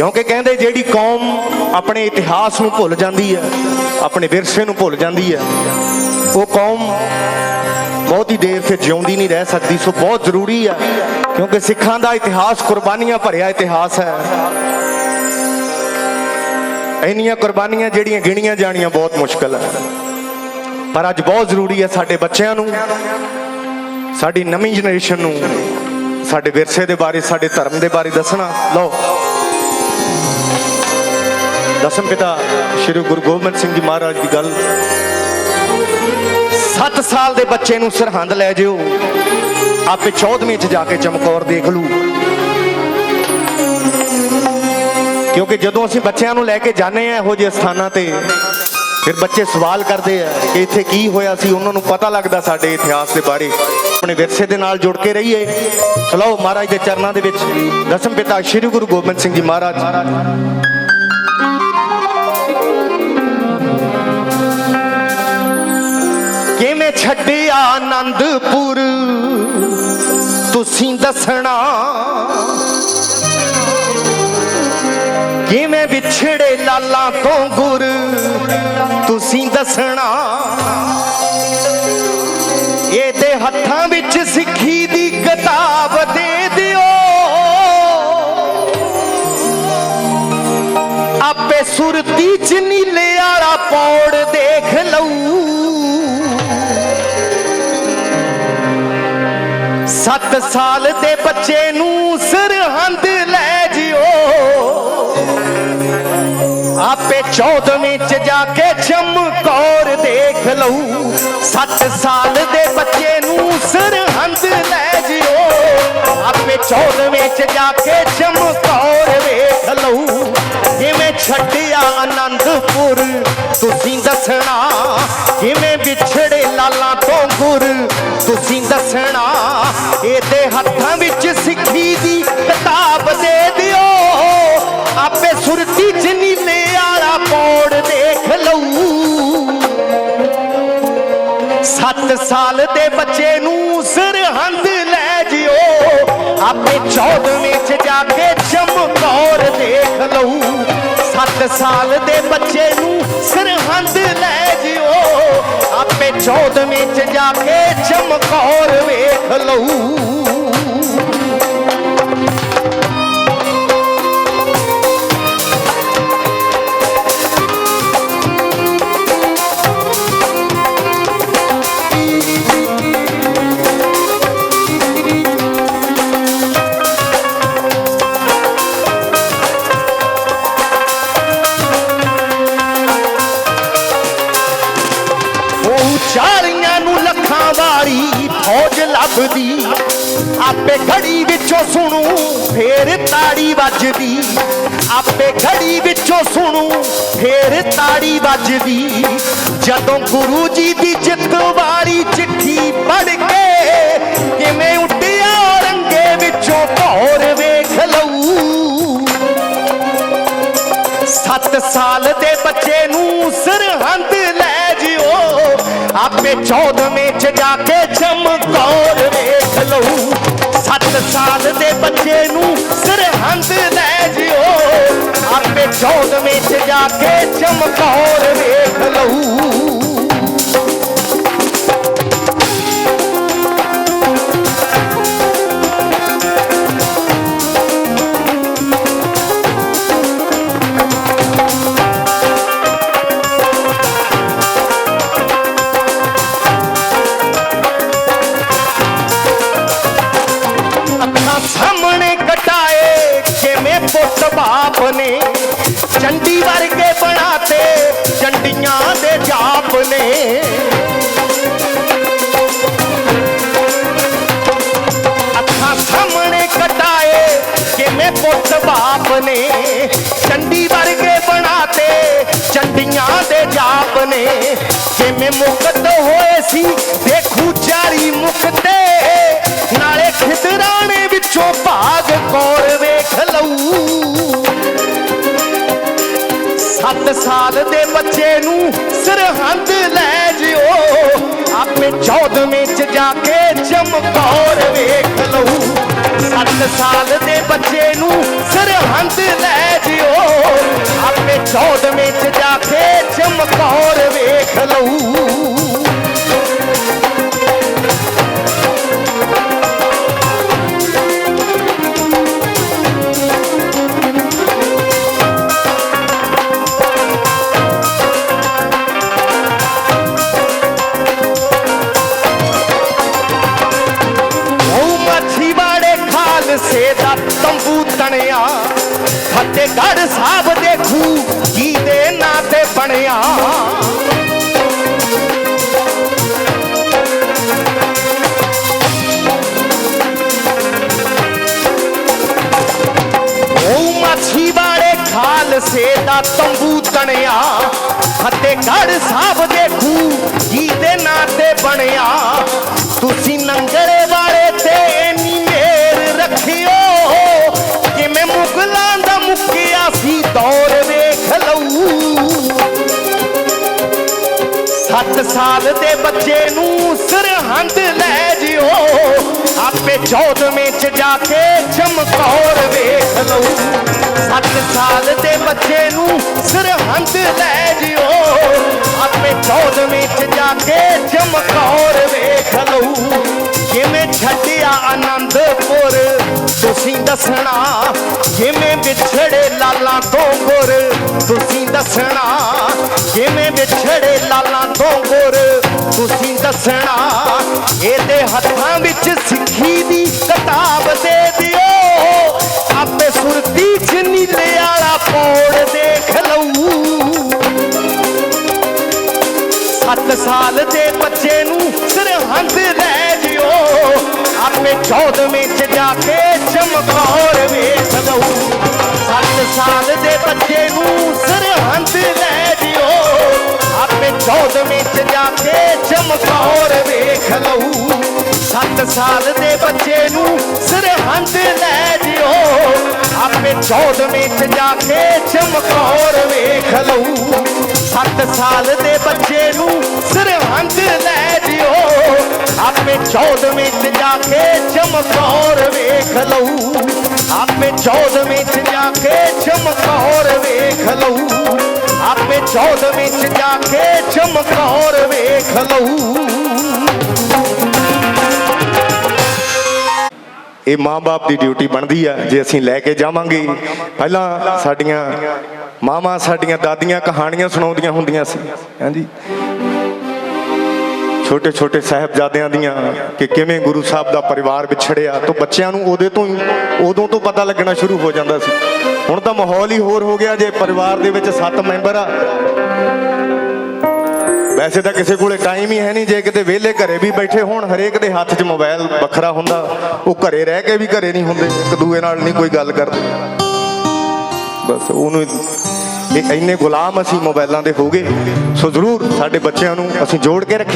ਕਿਉਂਕਿ ਕਹਿੰਦੇ ਜਿਹੜੀ ਕੌਮ ਆਪਣੇ ਇਤਿਹਾਸ ਨੂੰ ਭੁੱਲ ਜਾਂਦੀ ਹੈ, ਆਪਣੇ ਵਿਰਸੇ ਨੂੰ ਭੁੱਲ ਜਾਂਦੀ ਹੈ, ਉਹ ਕੌਮ ਬਹੁਤੀ ਦੇਰ ਫਿਰ ਜਿਉਂਦੀ ਨਹੀਂ ਰਹਿ ਸਕਦੀ। ਸੋ ਬਹੁਤ ਜ਼ਰੂਰੀ ਹੈ, ਕਿਉਂਕਿ ਸਿੱਖਾਂ ਦਾ ਇਤਿਹਾਸ ਕੁਰਬਾਨੀਆਂ ਭਰਿਆ ਇਤਿਹਾਸ ਹੈ। ਇੰਨੀਆਂ ਕੁਰਬਾਨੀਆਂ ਜਿਹੜੀਆਂ ਗਿਣੀਆਂ ਜਾਣੀਆਂ ਬਹੁਤ ਮੁਸ਼ਕਲ ਹੈ। ਪਰ ਅੱਜ ਬਹੁਤ ਜ਼ਰੂਰੀ ਹੈ ਸਾਡੇ ਬੱਚਿਆਂ ਨੂੰ, ਸਾਡੀ ਨਵੀਂ ਜਨਰੇਸ਼ਨ ਨੂੰ, ਸਾਡੇ ਵਿਰਸੇ ਦੇ ਬਾਰੇ, ਸਾਡੇ ਧਰਮ ਦੇ ਬਾਰੇ ਦੱਸਣਾ। ਲਓ ਦਸਮ ਪਿਤਾ ਸ਼੍ਰੀ ਗੁਰੂ ਗੋਬਿੰਦ ਸਿੰਘ ਜੀ ਮਹਾਰਾਜ ਦੀ ਗੱਲ। 7 ਸਾਲ ਦੇ ਬੱਚੇ ਨੂੰ ਸਰਹੰਦ ਲੈ ਜਿਓ। ਆਪੇ 14ਵੀਂ ਚ ਜਾ ਕੇ ਚਮਕੌਰ ਦੇਖ ਲੂ। ਕਿਉਂਕਿ ਜਦੋਂ ਅਸੀਂ ਬੱਚਿਆਂ ਨੂੰ ਲੈ ਕੇ ਜਾਂਦੇ ਆ ਇਹੋ ਜਿਹੇ ਸਥਾਨਾਂ ਤੇ, ਫਿਰ ਬੱਚੇ ਸਵਾਲ ਕਰਦੇ ਆ ਕਿ ਇੱਥੇ ਕੀ ਹੋਇਆ ਸੀ? ਉਹਨਾਂ ਨੂੰ ਪਤਾ ਲੱਗਦਾ ਸਾਡੇ ਇਤਿਹਾਸ ਦੇ ਬਾਰੇ। ਆਪਣੇ ਵਿਰਸੇ ਦੇ ਨਾਲ ਜੁੜ ਕੇ ਰਹੀਏ। ਚਲੋ ਮਹਾਰਾਜ ਦੇ ਚਰਨਾਂ ਦੇ ਵਿੱਚ। ਦਸਮ ਪਿਤਾ ਸ੍ਰੀ ਗੁਰੂ ਗੋਬਿੰਦ ਸਿੰਘ ਜੀ ਮਹਾਰਾਜ। ਕਿਵੇਂ ਛੱਡਿਆ ਆਨੰਦਪੁਰ? ਤੁਸੀਂ ਦੱਸਣਾ। ਕਿਵੇਂ ਵਿਛੜੇ ਲਾਲਾਂ ਤੋਂ ਗੁਰ? ਤੁਸੀਂ ਦੱਸਣਾ। ਆਪੇ ਚ ਨੀਲੇ ਵਾਲਾ ਪੌੜ ਦੇਖ ਲਊ। ਸੱਤ ਸਾਲ ਦੇ ਬੱਚੇ ਨੂੰ ਸਰਹੰਦ ਲੈ ਜਿਓ। ਆਪੇ 14ਵੀਂ ਚ ਜਾ ਕੇ ਚਮਕੌਰ ਦੇਖ ਲਊ। ਸੱਤ ਸਾਲ ਦੇ ਬੱਚੇ ਨੂੰ ਸਰਹੰਦ ਲੈ ਜਿਓ। ਆਪੇ 14ਵੀਂ ਚ ਜਾ ਕੇ ਚਮਕੌਰ ਵੇਖ ਲਊ। ਕਿਵੇਂ ਛੱਡਿਆ ਆਨੰਦਪੁਰ ਤੁਸੀਂ ਦੱਸਣਾ ਕਿਵੇਂ ਵਿਛੜੇ ਲਾਲਾਂ ਤੋਂ ਗੁਰ? ਤੁਸੀਂ ਦੱਸਣਾ ਇਹਦੇ ਹੱਥਾਂ ਵਿੱਚ ਸਿੱਖੀ ਦੀ ਕਿਤਾਬ ਦੇ ਦਿਓ। ਆਪੇ ਸੁਰਤੀ ਚ ਨੀਲੇ ਵਾਲਾ ਪੌੜ ਦੇਖ ਲਊ। ਸੱਤ ਸਾਲ ਦੇ ਬੱਚੇ ਨੂੰ ਸਰਹੰਦ ਲੈ ਜਿਓ। ਆਪੇ 14ਵੀਂ ਚ ਜਾ ਕੇ ਚਮਕੌਰ ਦੇਖ ਲਊ। ਸੱਤ ਸਾਲ ਦੇ ਬੱਚੇ ਨੂੰ ਸਰਹੰਦ ਲੈ ਜਿਓ। ਆਪੇ 14ਵੀਂ ਚ ਜਾ ਕੇ ਚਮਕੌਰ ਵੇਖ ਲਊ। ਉਹ ਨੂੰ ਲੱਖਾਂ ਵਾਲੀ ਫੌਜ ਲੱਭਦੀ। ਆਪੇ ਘੜੀ ਵਿੱਚੋਂ ਸੁਣੂ, ਫੇਰ ਤਾੜੀ ਵੱਜਦੀ। ਆਪੇ ਘੜੀ ਵਿੱਚੋਂ ਸੁਣੂ, ਫੇਰ ਤਾੜੀ ਵੱਜਦੀ। ਜਦੋਂ ਗੁਰੂ ਜੀ ਦੀ ਜਿੱਤ ਆਪੇ 14ਵੀਂ ਚ ਜਾ ਕੇ ਚਮਕੌਰ ਵੇਖ ਲਊ। ਸੱਤ ਸਾਲ ਦੇ ਬੱਚੇ ਨੂੰ ਸਰਹੰਦ ਲੈ ਜਿਓ। ਆਪੇ 14ਵੀਂ ਚ ਜਾ ਕੇ ਚਮਕੌਰ ਵੇਖ ਲਊ। ਪੁੱਤ ਬਾਪ ਨੇ ਚੰਡੀ ਵਰਗੇ ਬਣਾਤੇ, ਚੰਡੀਆਂ ਦੇ ਜਾਪ ਨੇ। ਅੱਖਾਂ ਸਾਹਮਣੇ ਕਟਾਏ ਕਿਵੇਂ ਪੁੱਤ ਬਾਪ ਨੇ, ਚੰਡੀ ਵਰਗੇ ਬਣਾਤੇ, ਚੰਡੀਆਂ ਦੇ ਜਾਪ ਨੇ। ਕਿਵੇਂ ਮੁਕਤ ਹੋਏ ਸੀ, ਦੇਖੂ ਚਾਰੀ ਮੁਕਤੇ। ਨਾਲੇ ਖਿਦਰਾਣੇ ਵਿੱਚੋਂ ਭਾਗ ਕੌਰ ਵੇਖ ਲਊ ਸੱਤ ਸਾਲ ਦੇ ਬੱਚੇ ਨੂੰ ਸਰਹੰਦ ਲੈ ਜਿਓ। ਆਪੇ 14ਵੀਂ ਚ ਜਾ ਕੇ ਚਮਕੌਰ ਵੇਖ ਲਊ। ਸੱਤ 7 ਸਾਲ ਦੇ ਬੱਚੇ ਨੂੰ ਸਰਹੰਦ ਲੈ ਜਿਓ। ਆਪੇ 14ਵੇਂ ਚ ਜਾ ਕੇ ਚਮਕੌਰ ਵੇਖ ਲਊ। ਤੰਬੂ ਫਤਿਹਗੜ੍ਹ ਸਾਹਿਬ ਦੇ ਖੂ ਕੀ ਦੇ ਨਾਂ ਤੇ ਬਣਿਆ। ਉਹ ਮਾਛੀ ਵਾਲੇ ਖਾਲਸੇ ਦਾ ਤੰਬੂ ਤਣਿਆ। ਫਤਿਹਗੜ੍ਹ ਸਾਹਿਬ ਦੇ ਦੇਖੂ ਜਿਹਦੇ ਨਾਂ ਤੇ ਬਣਿਆ। ਤੁਸੀਂ ਨੰਗਲੇ 8 ਸਾਲ ਦੇ ਬੱਚੇ ਨੂੰ ਸਰਹੰਦ ਲੈ ਜਿਓ। ਆਪੇ 14ਵੇਂ ਚ ਜਾ ਕੇ ਚਮਕੌਰ ਵੇਖ ਲਓ। 7 ਸਾਲ ਦੇ ਬੱਚੇ ਨੂੰ ਸਰਹੰਦ ਲੈ ਜਿਓ। ਆਪੇ 14ਵੇਂ ਚ ਜਾ ਕੇ ਚਮਕੌਰ ਵੇਖ ਲਓ। ਜਿਵੇਂ ਛੱਡਿਆ ਆਨੰਦਪੁਰ, ਤੁਸੀਂ ਦੱਸਣਾ ਜਿਵੇਂ ਵਿਛੜੇ ਲਾਲਾਂ ਤੋਂ ਗੁਰ, ਤੁਸੀਂ ਦੱਸਣਾ ਜਿਵੇਂ ਵਿਛੜੇ ਤੁਸੀਂ ਇਹਦੇ ਹੱਥਾਂ ਵਿੱਚ ਸਿੱਖੀ ਦੀ ਕਿਤਾਬ ਦੇ ਦਿਓ। ਆਪੇ ਸੁਰਤੀ ਚ ਨੀਲੇ ਵਾਲਾ ਪੌੜ ਦੇਖ ਲਊ। ਸੱਤ ਸਾਲ ਦੇ ਬੱਚੇ ਨੂੰ ਸਰਹੰਦ ਲੈ ਜਿਓ। ਆਪੇ 14ਵੇਂ ਚ ਜਾ ਕੇ ਚਮਕੌਰ ਵੇਖ ਲਊ। ਸੱਤ ਸਾਲ ਦੇ ਬੱਚੇ ਨੂੰ ਸਰਹੰਦ ਲੈ ਜਿਓ ਆਪੇ 14ਵੇਂ ਚ ਜਾ ਕੇ ਚਮਕੌਰ ਵੇਖ ਲਊ। ਸੱਤ ਸਾਲ ਦੇ ਬੱਚੇ ਨੂੰ ਸਰਹੰਦ ਲੈ ਜਿਓ। ਆਪੇ 14ਵੇਂ ਚ ਜਾ ਕੇ ਚਮਕੌਰ ਵੇਖ ਲਊ। ਸੱਤ ਸਾਲ ਦੇ ਬੱਚੇ ਨੂੰ ਸਰਹੰਦ ਲੈ ਜਿਓ। ਆਪੇ 14ਵੇਂ ਚ ਜਾ ਕੇ ਚਮਕੌਰ ਵੇਖ ਲਊ। ਆਪੇ 14ਵੇਂ ਚ ਜਾ ਕੇ ਚਮਕੌਰ ਵੇਖ ਲਊ। ਆਪੇ 14ਵੇਂ ਚ ਜਾ ਕੇ ਚਮਕੌਰ ਵੇਖ ਲਊ। ਇਹ ਮਾਂ-ਬਾਪ ਦੀ ਡਿਊਟੀ ਬਣਦੀ ਆ, ਜੇ ਅਸੀਂ ਲੈ ਕੇ ਜਾਵਾਂਗੇ। ਪਹਿਲਾਂ ਸਾਡੀਆਂ ਮਾਵਾਂ ਸਾਡੀਆਂ ਦਾਦੀਆਂ ਕਹਾਣੀਆਂ ਸੁਣਾਉਂਦੀਆਂ ਹੁੰਦੀਆਂ ਸੀ। ਹਾਂਜੀ। ਛੋਟੇ ਛੋਟੇ ਸਾਹਿਬਜ਼ਾਦਿਆਂ ਦੀਆਂ ਕਿ ਕਿਵੇਂ ਗੁਰੂ ਸਾਹਿਬ ਦਾ ਪਰਿਵਾਰ ਵਿਛੜਿਆ ਤਾਂ ਬੱਚਿਆਂ ਨੂੰ ਉਹਦੇ ਤੋਂ ਹੀ, ਉਦੋਂ ਤੋਂ ਪਤਾ ਲੱਗਣਾ ਸ਼ੁਰੂ ਹੋ ਜਾਂਦਾ ਸੀ। ਹੁਣ ਤਾਂ ਮਾਹੌਲ ਹੀ ਹੋਰ ਹੋ ਗਿਆ ਜੇ ਪਰਿਵਾਰ ਦੇ ਵਿੱਚ 7 ਮੈਂਬਰ ਆ। ਵੈਸੇ ਤਾਂ ਕਿਸੇ ਕੋਲੇ ਟਾਈਮ ਹੀ ਹੈ ਨਹੀਂ, ਜੇ ਕਿਤੇ ਵਿਹਲੇ ਘਰੇ ਵੀ ਬੈਠੇ ਹੋਣ, ਹਰੇਕ ਦੇ ਹੱਥ 'ਚ ਮੋਬਾਈਲ ਵੱਖਰਾ ਹੁੰਦਾ, ਉਹ ਘਰੇ ਰਹਿ ਕੇ ਵੀ ਘਰੇ ਨਹੀਂ ਹੁੰਦੇ, ਇੱਕ ਦੂਏ ਨਾਲ ਨਹੀਂ ਕੋਈ ਗੱਲ ਕਰਦੇ। ਬਸ ਉਹਨੂੰ ਇਹ ਇੰਨੇ ਗੁਲਾਮ ਅਸੀਂ ਮੋਬਾਈਲਾਂ ਦੇ ਹੋ ਗਏ। ਸੋ ਜ਼ਰੂਰ ਸਾਡੇ ਬੱਚਿਆਂ ਨੂੰ ਅਸੀਂ ਜੋੜ ਕੇ ਰੱਖੀ